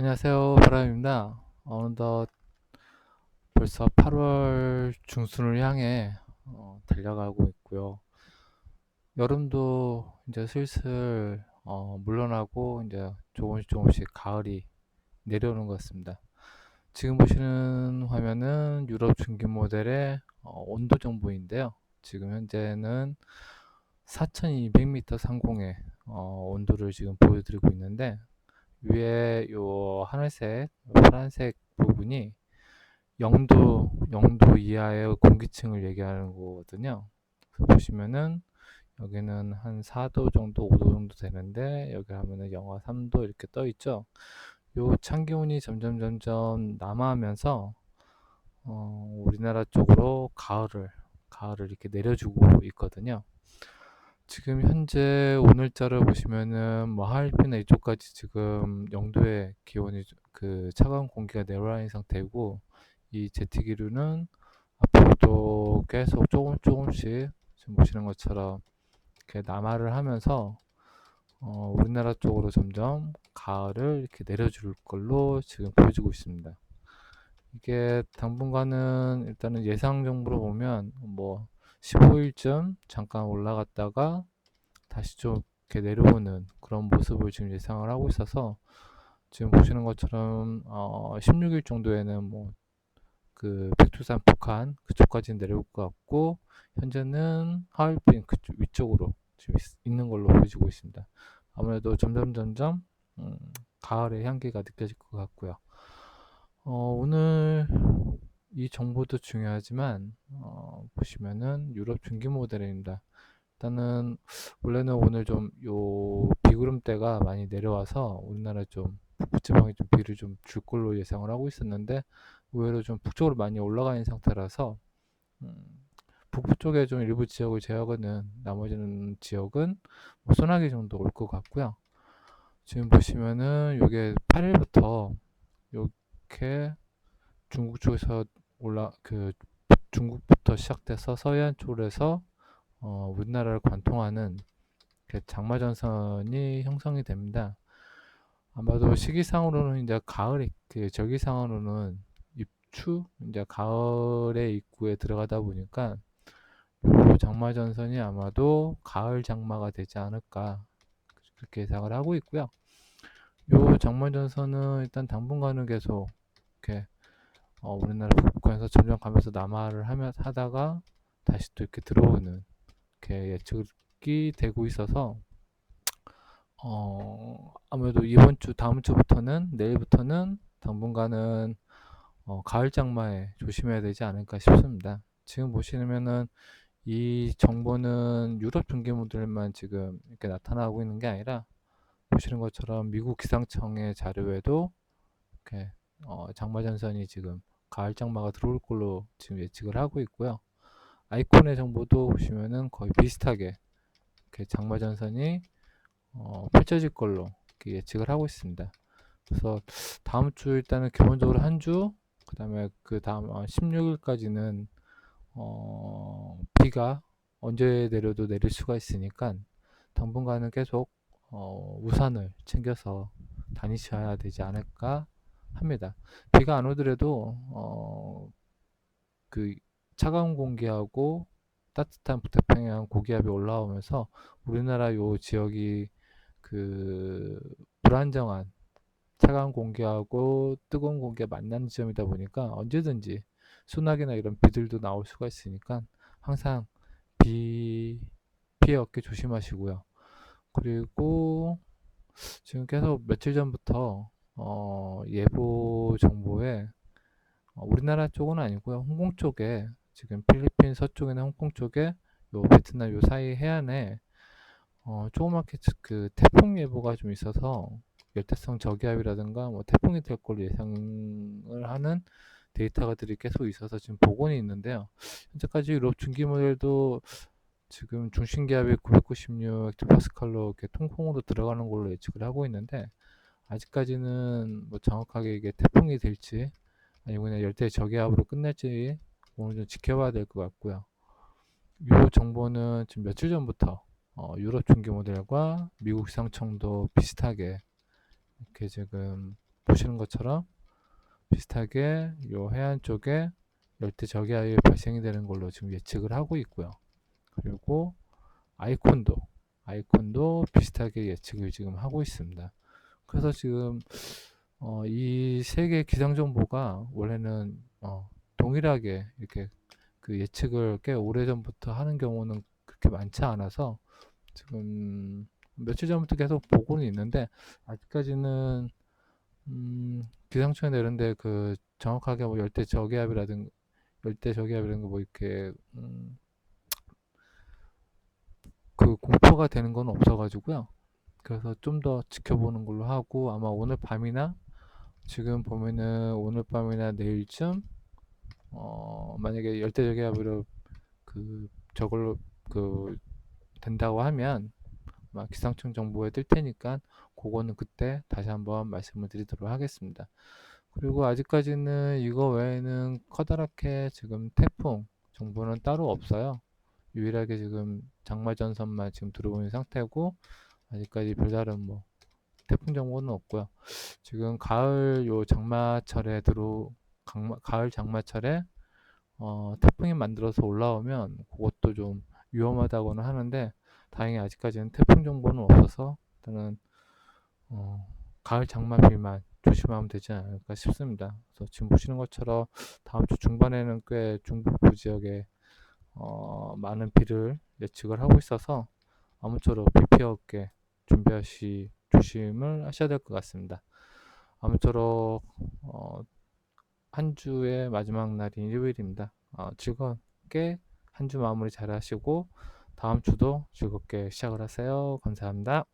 안녕하세요. 바람입니다. 어느덧 벌써 8월 중순을 향해 어, 달려가고 있고요. 여름도 이제 슬슬 어, 물러나고 이제 조금씩 조금씩 가을이 내려오는 것 같습니다. 지금 보시는 화면은 유럽 중기 모델의 어, 온도 정보인데요. 지금 현재는 4200m 상공의 어, 온도를 지금 보여드리고 있는데 위에 요 하늘색, 파란색 부분이 영도, 영도 이하의 공기층을 얘기하는 거거든요. 보시면은 여기는 한 4도 정도, 5도 정도 되는데 여기 하면은 영하 3도 이렇게 떠 있죠. 요 찬 기온이 점점 점점 남하하면서 어, 우리나라 쪽으로 가을을 가을을 이렇게 내려주고 있거든요. 지금 현재 오늘자를 보시면은 뭐 하얼빈이나 이쪽까지 지금 영도의 기온이 그 차가운 공기가 내려와 있는 상태고 이 제트 기류는 앞으로도 계속 조금 조금씩 지금 보시는 것처럼 이렇게 남하를 하면서 어, 우리나라 쪽으로 점점 가을을 이렇게 내려줄 걸로 지금 보여지고 있습니다. 이게 당분간은 일단은 예상 정보로 보면 뭐 15일쯤 잠깐 올라갔다가 다시 좀 이렇게 내려오는 그런 모습을 지금 예상을 하고 있어서 지금 보시는 것처럼 어 16일 정도에는 뭐 그 백두산 북한 그쪽까지는 내려올 것 같고 현재는 하얼빈 그쪽 위쪽으로 지금 있, 는 걸로 보여지고 있습니다. 아무래도 점점 점점 음, 가을의 향기가 느껴질 것 같고요. 어, 오늘 이 정보도 중요하지만 어, 보시면은 유럽 중기 모델입니다. 일단은 원래는 오늘 좀 요 비구름대가 많이 내려와서 우리나라 좀 북부지방에 좀 비를 좀 줄 걸로 예상을 하고 있었는데 의외로 좀 북쪽으로 많이 올라가 있는 상태라서 음, 북부 쪽에 좀 일부 지역을 제외하고는 나머지는 지역은 뭐 소나기 정도 올 것 같고요. 지금 보시면은 요게 8일부터 이렇게 중국 쪽에서 올라 그 중국부터 시작돼서 서해안 쪽에서 어, 우리나라를 관통하는 장마전선이 형성이 됩니다. 아마도 시기상으로는 이제 가을에 그 절기상으로는 입추 이제 가을의 입구에 들어가다 보니까 요 장마전선이 아마도 가을 장마가 되지 않을까 그렇게 예상을 하고 있고요. 요 장마전선은 일단 당분간은 계속 이렇게 어, 우리나라 북부권에서 점점 가면서 남하를 하며 하다가 다시 또 이렇게 들어오는 이렇게 예측이 되고 있어서 어, 아무래도 이번 주 다음 주부터는 내일부터는 당분간은 어, 가을 장마에 조심해야 되지 않을까 싶습니다. 지금 보시면은 이 정보는 유럽 중계모델만 지금 이렇게 나타나고 있는 게 아니라 보시는 것처럼 미국 기상청의 자료에도 이렇게 어, 장마 전선이 지금 가을 장마가 들어올 걸로 지금 예측을 하고 있고요. 아이콘의 정보도 보시면은 거의 비슷하게 이렇게 장마 전선이 어, 펼쳐질 걸로 예측을 하고 있습니다. 그래서 다음 주 일단은 기본적으로 한 주, 그 다음에 그 다음 16일까지는 어, 비가 언제 내려도 내릴 수가 있으니까 당분간은 계속 어, 우산을 챙겨서 다니셔야 되지 않을까 합니다. 비가 안 오더라도 어, 그 차가운 공기하고 따뜻한 북태평양 고기압이 올라오면서 우리나라 요 지역이 그 불안정한 차가운 공기하고 뜨거운 공기가 만나는 지점이다 보니까 언제든지 소나기나 이런 비들도 나올 수가 있으니까 항상 비 피해 얻기 조심하시고요. 그리고 지금 계속 며칠 전부터 어, 예보 정보에 어, 우리나라 쪽은 아니고요. 홍콩 쪽에 지금 필리핀 서쪽이나 홍콩 쪽에 요 베트남 요 사이 해안에 어, 조그맣게 그 태풍 예보가 좀 있어서 열대성 저기압이라든가 뭐 태풍이 될 걸로 예상을 하는 데이터가들이 계속 있어서 지금 복원이 있는데요. 현재까지 유럽 중기 모델도 지금 중심 기압이 996 헥토파스칼로 이렇게 통풍으로 들어가는 걸로 예측을 하고 있는데 아직까지는 뭐 정확하게 이게 태풍이 될지 아니면 열대 저기압으로 끝날지 오늘 좀 지켜봐야 될 것 같고요. 이 정보는 지금 며칠 전부터 어, 유럽 중기 모델과 미국 상청도 비슷하게 이렇게 지금 보시는 것처럼 비슷하게 요 해안 쪽에 열대 저기압이 발생이 되는 걸로 지금 예측을 하고 있고요. 그리고 아이콘도 아이콘도 비슷하게 예측을 지금 하고 있습니다. 그래서 지금 어, 이 세 개의 기상 정보가 원래는 어, 동일하게 이렇게 그 예측을 꽤 오래 전부터 하는 경우는 그렇게 많지 않아서 지금 며칠 전부터 계속 보고는 있는데 아직까지는 음, 기상청에 내는데 그 정확하게 뭐 열대 저기압이라든 열대 저기압이라는 거뭐 이렇게 음, 그 공표가 되는 건 없어가지고요. 그래서 좀 더 지켜보는 걸로 하고 아마 오늘 밤이나 지금 보면은 오늘 밤이나 내일쯤 어 만약에 열대 저기압으로 그 저걸로 그 된다고 하면 아마 기상청 정보에 뜰 테니까 그거는 그때 다시 한번 말씀을 드리도록 하겠습니다. 그리고 아직까지는 이거 외에는 커다랗게 지금 태풍 정보는 따로 없어요. 유일하게 지금 장마 전선만 지금 들어오는 상태고 아직까지 별다른 뭐 태풍 정보는 없고요. 지금 가을 요 장마철에 들어 강마, 가을 장마철에 어, 태풍이 만들어서 올라오면 그것도 좀 위험하다고는 하는데 다행히 아직까지는 태풍 정보는 없어서 일단은 어, 가을 장마 비만 조심하면 되지 않을까 싶습니다. 그래서 지금 보시는 것처럼 다음 주 중반에는 꽤 중북부 지역에 어, 많은 비를 예측을 하고 있어서 아무쪼록 비 피해 없게 준비하시 조심을 하셔야 될 것 같습니다. 아무쪼록 어, 한 주의 마지막 날인 일요일입니다. 어, 즐겁게 한 주 마무리 잘 하시고 다음 주도 즐겁게 시작을 하세요. 감사합니다.